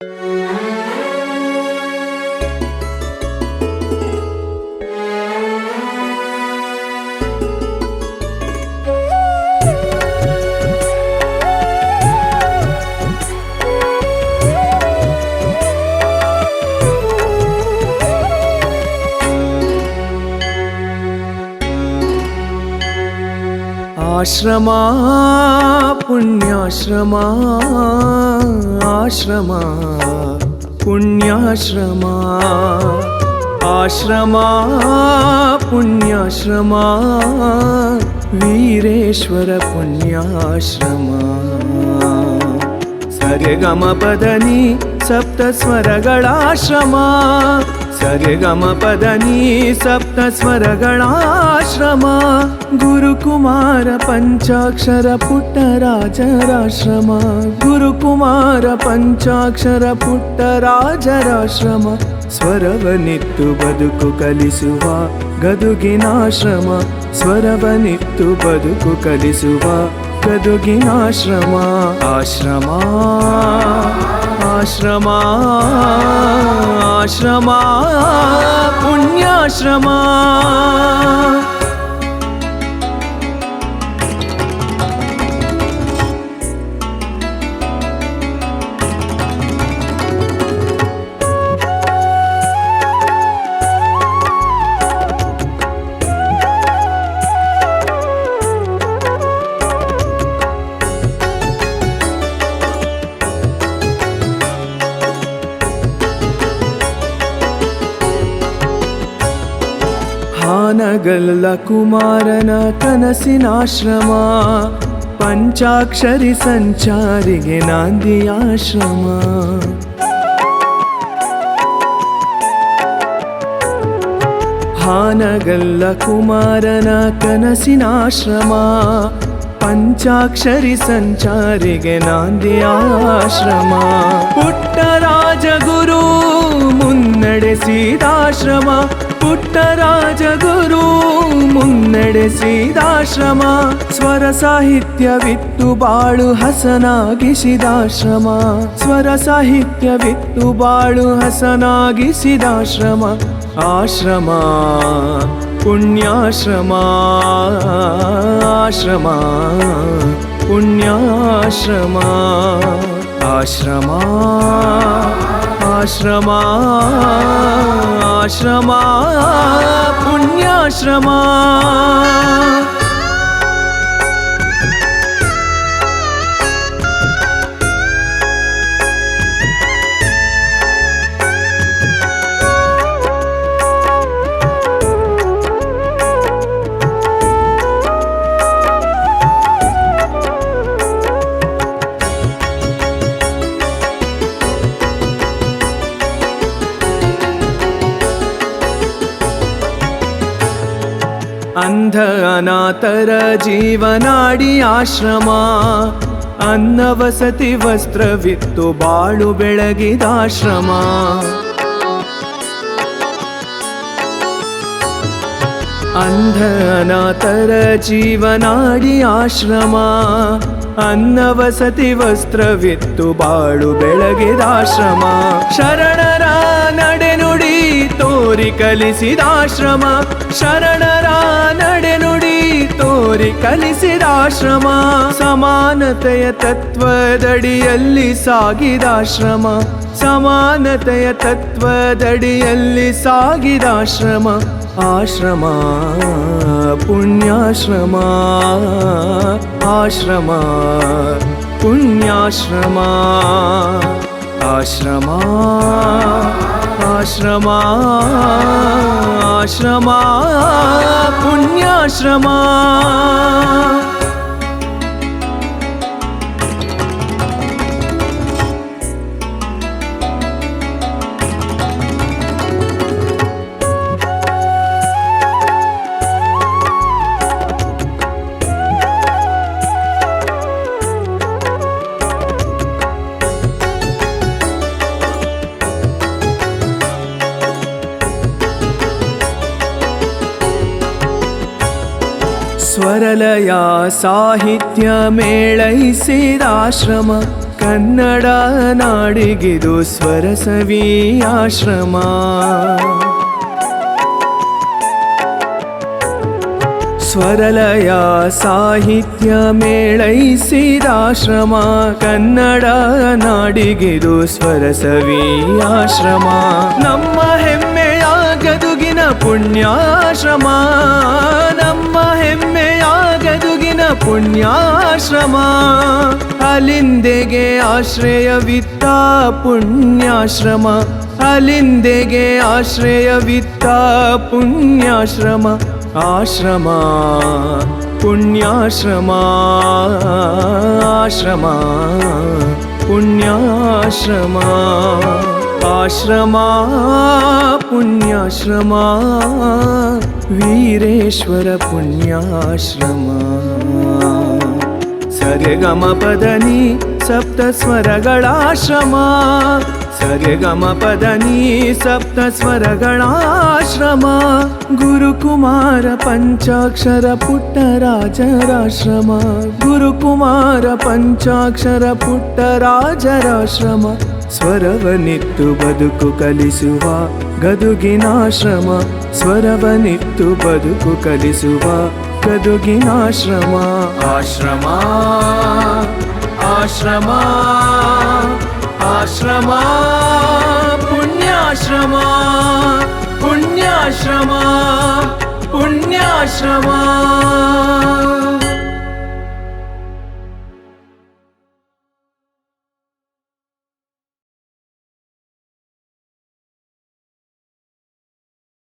ಆಶ್ರಮ ಪುಣ್ಯಾಶ್ರಮ ಆಶ್ರಮ ಪುಣ್ಯಾಶ್ರಮ ಆಶ್ರಮ ಪುಣ್ಯಾಶ್ರಮ ವೀರೇಶ್ವರ ಪುಣ್ಯಾಶ್ರಮ ಸರಿಗಮ ಪದನಿ ಸಪ್ತ ಸ್ವರಗಳಾಶ್ರಮ ಸರಿಗಮ ನೀ ಸಪ್ತ ಸ್ವರಗಳಾಶ್ರಮ. ಗುರುಕುಮಾರ ಪಂಚಾಕ್ಷರ ಪುಟ್ಟರಾಜರಾಶ್ರಮ ಗುರುಕುಮಾರ ಪಂಚಾಕ್ಷರ ಪುಟ್ಟರಾಜರಾಶ್ರಮ ಸ್ವರವನಿತ್ತು ಬದುಕು ಕಲಿಸುವ ಗದುಗಿನಾಶ್ರಮ. ಸ್ವರವನಿತ್ತು ಬದುಕು ಕಲಿಸುವ ಗದುಗಿನಾಶ್ರಮ. ಆಶ್ರಮ ಆಶ್ರಮ. ಆಶ್ರಮ ಪುಣ್ಯಾಶ್ರಮ ಹಾನಗಲ್ಲ ಕುಮಾರನ ಕನಸಿನಾಶ್ರಮ ಪಂಚಾಕ್ಷರಿ ಸಂಚಾರಿಗೆ ನಾಂದಿಯಾಶ್ರಮ ಹಾನಗಲ್ಲ ಕುಮಾರನ ಕನಸಿನಾಶ್ರಮ ಪಂಚಾಕ್ಷರಿ ಸಂಚಾರಿಗೆ ನಾಂದಿಯಾಶ್ರಮ ಪುಟ್ಟರಾಜ ಗುರು ಮುನ್ನಡೆಸಿದಾಶ್ರಮ. ಪುಟ್ಟರಾಜ ಗುರು ಮುನ್ನಡೆಸಿದಾಶ್ರಮ. ಸ್ವರ ಸಾಹಿತ್ಯವಿತ್ತು ಬಾಳು ಹಸನಾಗಿಸಿದಾಶ್ರಮ. ಸ್ವರ ಸಾಹಿತ್ಯವಿತ್ತು ಬಾಳು ಹಸನಾಗಿಸಿದಾಶ್ರಮ. ಆಶ್ರಮ. ಪುಣ್ಯಾಶ್ರಮ ಆಶ್ರಮ ಪುಣ್ಯಾಶ್ರಮ ಆಶ್ರಮ ಆಶ್ರಮ ಆಶ್ರಮ ಪುಣ್ಯಾಶ್ರಮ ಅಂಧ ಅನಾಥರ ಜೀವನಾಡಿ ಆಶ್ರಮ. ಅನ್ನ ವಸತಿ ವಸ್ತ್ರವಿತ್ತು ಬಾಳು ಬೆಳಗಿದ ಆಶ್ರಮ. ಅಂಧ ಅನಾಥರ ಜೀವನಾಡಿ ಆಶ್ರಮ. ಅನ್ನ ವಸತಿ ವಸ್ತ್ರವಿತ್ತು ಬಾಳು ಬೆಳಗಿದಾಶ್ರಮ ಶರಣರ ನಡೆನುಡಿ ತೋರಿ ಕಲಿಸಿದಾಶ್ರಮ, ಶರಣರ ನಡೆನುಡಿ ತೋರಿ ಕಲಿಸಿದ ಆಶ್ರಮ ಸಮಾನತೆಯ ತತ್ವದಡಿಯಲ್ಲಿ ಸಾಗಿದಾಶ್ರಮ, ಸಮಾನತೆಯ ತತ್ವದಡಿಯಲ್ಲಿ ಸಾಗಿದಾಶ್ರಮ, ಆಶ್ರಮ, ಪುಣ್ಯಾಶ್ರಮ ಆಶ್ರಮ ಪುಣ್ಯಾಶ್ರಮ, ಆಶ್ರಮ. ಆಶ್ರಮ ಆಶ್ರಮ ಪುಣ್ಯಾಶ್ರಮ ಸ್ವರಲಯ ಸಾಹಿತ್ಯ ಮೇಳೈಸಿದಾಶ್ರಮ ಕನ್ನಡ ನಾಡಿಗಿದು ಸ್ವರಸವಿ ಆಶ್ರಮ. ಸ್ವರಲಯ ಸಾಹಿತ್ಯ ಮೇಳೈಸಿದಾಶ್ರಮ ಕನ್ನಡ ನಾಡಿಗಿದು ಸ್ವರಸವಿ ಆಶ್ರಮ. ನಮ್ಮ ಹೆಮ್ಮೆಯ ಗದುಗಿನ ಪುಣ್ಯಾಶ್ರಮ. ನಮ್ಮ ಹೆಮ್ಮೆಯ ಗದುಗಿನ ಪುಣ್ಯಾಶ್ರಮ ಅಲಿಂದೆಗೆ ಆಶ್ರಯವಿತ್ತ ಪುಣ್ಯಾಶ್ರಮ ಅಲಿಂದೆಗೆ ಆಶ್ರಯವಿತ್ತ ಪುಣ್ಯಾಶ್ರಮ ಆಶ್ರಮ ಪುಣ್ಯಾಶ್ರಮ ಆಶ್ರಮ ಪುಣ್ಯಾಶ್ರಮ. आश्रमा पुण्याश्रमा वीरेश्वर पुण्याश्रमा। स्यमपदनि सप्त स्वरगणाश्रमा स्य गुरुकुमार पञ्चाक्षर पुट्टराजराश्रम गुरुकुमार पञ्चाक्षर पुट्टराजराश्रम। ಪುಟ್ಟರಾಜರಾಶ್ರಮ ಗುರುಕುಮಾರ ಪಂಚಾಕ್ಷರ ಪುಟ್ಟರಾಜರಾಶ್ರಮ ಸ್ವರವನಿತ್ತು ಬದುಕು ಕಲಿಸುವ ಗದುಗಿನಾಶ್ರಮ ಸ್ವರವನಿತ್ತು ಬದುಕು ಕಲಿಸುವ ಗದುಗಿನಾಶ್ರಮ ಆಶ್ರಮ ಆಶ್ರಮ ಆಶ್ರಮ ಪುಣ್ಯಾಶ್ರಮ ಪುಣ್ಯಾಶ್ರಮ ಪುಣ್ಯಾಶ್ರಮ